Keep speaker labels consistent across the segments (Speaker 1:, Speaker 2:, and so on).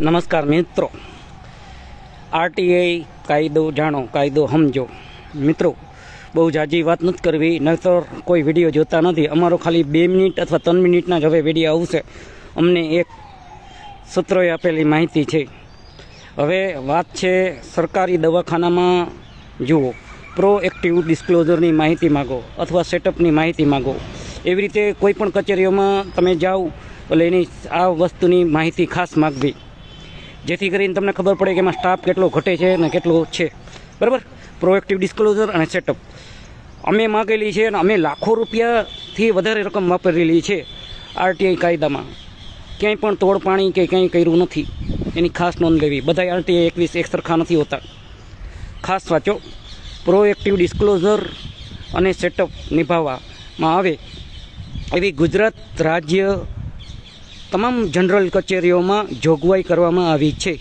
Speaker 1: નમસ્કાર મિત્રો. આરટીઆઈ કાયદો જાણો, કાયદો સમજો. મિત્રો, બહુ જાજી વાત નથી કરવી, નહીતર કોઈ વીડિયો જોતા નથી. અમારો ખાલી બે મિનિટ અથવા ત્રણ મિનિટના જ હવે વીડિયો આવશે. અમને એક સૂત્રોએ આપેલી માહિતી છે. હવે વાત છે સરકારી દવાખાનામાં. જુઓ પ્રો એક્ટિવ ડિસ્ક્લોઝરની માહિતી માગો અથવા સેટઅપની માહિતી માગો. એવી રીતે કોઈ પણ કચેરીઓમાં તમે જાઓ એટલે એની આ વસ્તુની માહિતી ખાસ માગવી. જેથી કરીને તમને ખબર પડે કે એમાં સ્ટાફ કેટલો ઘટે છે અને કેટલો છે. બરાબર? પ્રોએક્ટિવ ડિસ્ક્લોઝર અને સેટઅપ અમે માગેલી છે અને અમે લાખો રૂપિયાથી વધારે રકમ વાપરેલી છે આરટીઆઈ કાયદામાં. ક્યાંય પણ તોડપાણી કે ક્યાંય કર્યું નથી. એની ખાસ નોંધ લેવી. બધા આરટીઆઈ એકવીસ એક સરખા નથી હોતા. ખાસ વાંચો પ્રોએક્ટિવ ડિસ્ક્લોઝર અને સેટઅપ નિભાવવામાં આવે એવી ગુજરાત રાજ્ય તમામ જનરલ કચેરીઓમાં જોગવાઈ કરવામાં આવી છે.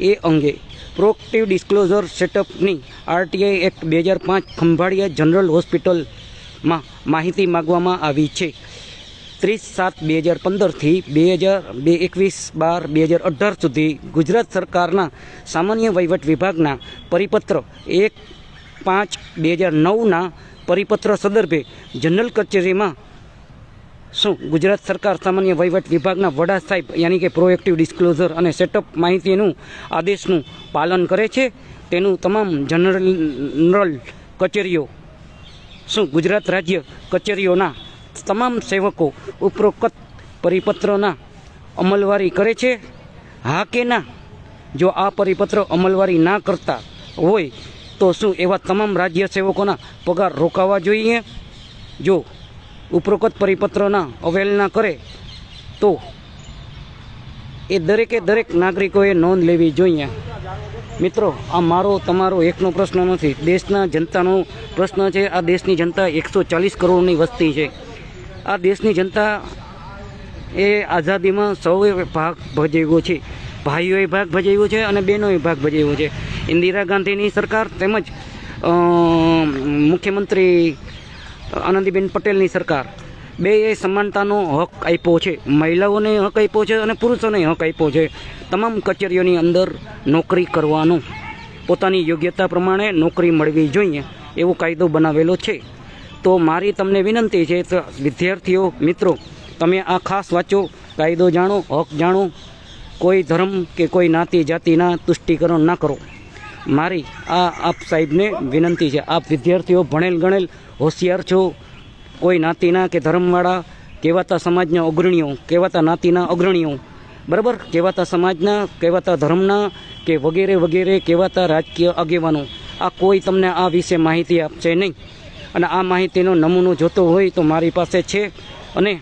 Speaker 1: એ અંગે પ્રોએક્ટિવ ડિસ્ક્લોઝર સેટઅપની આરટીઆઈ એક્ટ બે હજાર પાંચ ખંભાળિયા જનરલ હોસ્પિટલમાં માહિતી માગવામાં આવી છે. ત્રીસ સાત બે હજાર પંદરથી બે હજાર બે એકવીસ બાર બે હજાર અઢાર સુધી ગુજરાત સરકારના સામાન્ય વહીવટ વિભાગના પરિપત્ર એક પાંચ બે હજાર નવના પરિપત્ર સંદર્ભે જનરલ કચેરીમાં શું ગુજરાત સરકાર સામાન્ય વહીવટ વિભાગના વડા સાહેબ, યાની કે પ્રોએક્ટિવ ડિસ્ક્લોઝર અને સેટઅપ માહિતીનું આદેશનું પાલન કરે છે. તેનું તમામ જનરલ કચેરીઓ શું ગુજરાત રાજ્ય કચેરીઓના તમામ સેવકો ઉપરોક્ત પરિપત્રના અમલવારી કરે છે. હા કે ના જો આ પરિપત્ર અમલવારી ના કરતા હોય, તો શું એવા તમામ રાજ્ય સેવકોના પગાર રોકાવા જોઈએ? જો ઉપરોક્ત પરિપત્રના અવહેલના કરે તો એ દરેકે દરેક નાગરિકોએ નોંધ લેવી જોઈએ. મિત્રો, આ મારો, તમારો એકનો પ્રશ્ન નથી. દેશના જનતાનો પ્રશ્ન છે, આ દેશની જનતા એકસો ચાલીસ કરોડની વસ્તી છે. આ દેશની જનતા એ આઝાદીમાં સૌએ ભાગ ભજવ્યો છે. ભાઈઓએ ભાગ ભજવ્યો છે અને બહેનોએ ભાગ ભજવ્યો છે. ઇન્દિરા ગાંધીની સરકાર તેમજ મુખ્યમંત્રી આનંદીબેન પટેલની સરકાર. બે એ સમાનતાનો હક આપ્યો છે. મહિલાઓને હક આપ્યો છે અને પુરુષોને હક આપ્યો છે. તમામ કચેરીઓની અંદર નોકરી કરવાનો, પોતાની યોગ્યતા પ્રમાણે નોકરી મળવી જોઈએ એવો કાયદો બનાવેલો છે. તો મારી તમને વિનંતી છે વિદ્યાર્થીઓ, મિત્રો, તમે આ ખાસ વાંચો, કાયદો જાણો, હક જાણો. કોઈ ધર્મ કે કોઈ નાતી જાતિના તુષ્ટિકરણ ના કરો. મારી આ આપ સાહેબને વિનંતી છે. આપ વિદ્યાર્થીઓ ભણેલ ગણેલ હોશિયાર છો. કોઈ નાતીના કે ધર્મવાળા, કહેવાતા સમાજના અગ્રણીઓ, કહેવાતા નાતીના અગ્રણીઓ, બરાબર? કહેવાતા સમાજના, કહેવાતા ધર્મના કે વગેરે વગેરે કહેવાતા રાજકીય આગેવાનો, આ કોઈ તમને આ વિશે માહિતી આપશે નહીં. અને આ માહિતીનો નમૂનો જોતો હોય તો મારી પાસે છે. અને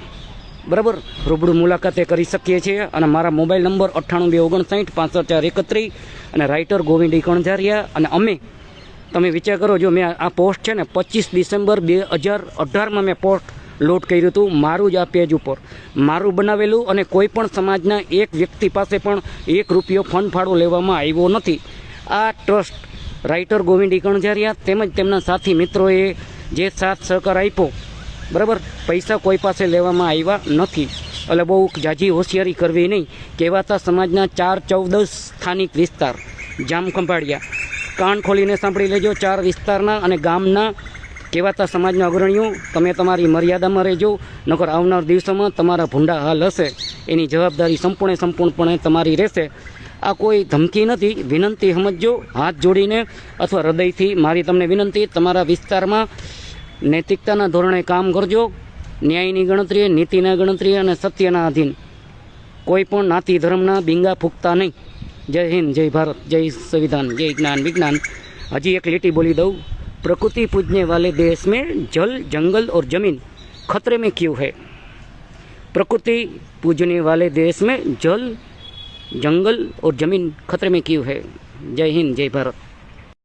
Speaker 1: બરાબર? રૂબરૂ મુલાકાતે કરી શકીએ છીએ અને મારા મોબાઈલ નંબર અઠ્ઠાણું બે ઓગણસાઠ પાંસઠ ચાર એકત્રીસ અને રાઇટર ગોવિંદ કણઝારિયા અને અમે, તમે વિચાર કરો, જો મેં આ પોસ્ટ છે ને પચીસ ડિસેમ્બર બે હજાર અઢારમાં મેં પોસ્ટ લોડ કર્યું હતું મારું જ આ પેજ ઉપર. મારું બનાવેલું અને કોઈ પણ સમાજના એક વ્યક્તિ પાસે પણ એક રૂપિયો ફંડ ફાળો લેવામાં આવ્યો નથી. આ ટ્રસ્ટ રાઇટર ગોવિંદ કણઝારિયા તેમજ તેમના સાથી મિત્રોએ જે સાથ સહકાર આપ્યો બરાબર? પૈસા કોઈ પાસે લેવામાં આવ્યા નથી. એટલે બહુ જાજી હોશિયારી કરવી નહીં. કહેવાતા સમાજના ચાર ચૌદસ સ્થાનિક વિસ્તાર. જામ ખંભાળિયા. કાન ખોલીને સાંભળી લેજો, ચાર વિસ્તારના અને ગામના કહેવાતા સમાજના અગ્રણીઓ. તમે તમારી મર્યાદામાં રહેજો, નકર આવનાર દિવસોમાં તમારા ભૂંડા હાલ હશે. એની જવાબદારી સંપૂર્ણ સંપૂર્ણપણે તમારી રહેશે. આ કોઈ ધમકી નથી. વિનંતી સમજજો, હાથ જોડીને અથવા હૃદયથી મારી તમને વિનંતી, તમારા વિસ્તારમાં નૈતિકતાના ધોરણે કામ કરજો ન્યાયની ગણતરી નીતિના ગણતરી અને સત્યના અધીન કોઈ પણ નાતી ધર્મના બિંગા ફૂંકતા નહીં જય હિન્દ જય ભારત જય સંવિધાન જય જ્ઞાન વિજ્ઞાન હજી એક લીટી બોલી દઉં प्रकृति पूजने वाले देश में जल जंगल और जमीन खतरे में क्यों है प्रकृति पूजने वाले देश में जल जंगल और जमीन खतरे में क्यों है जय हिंद जय भारत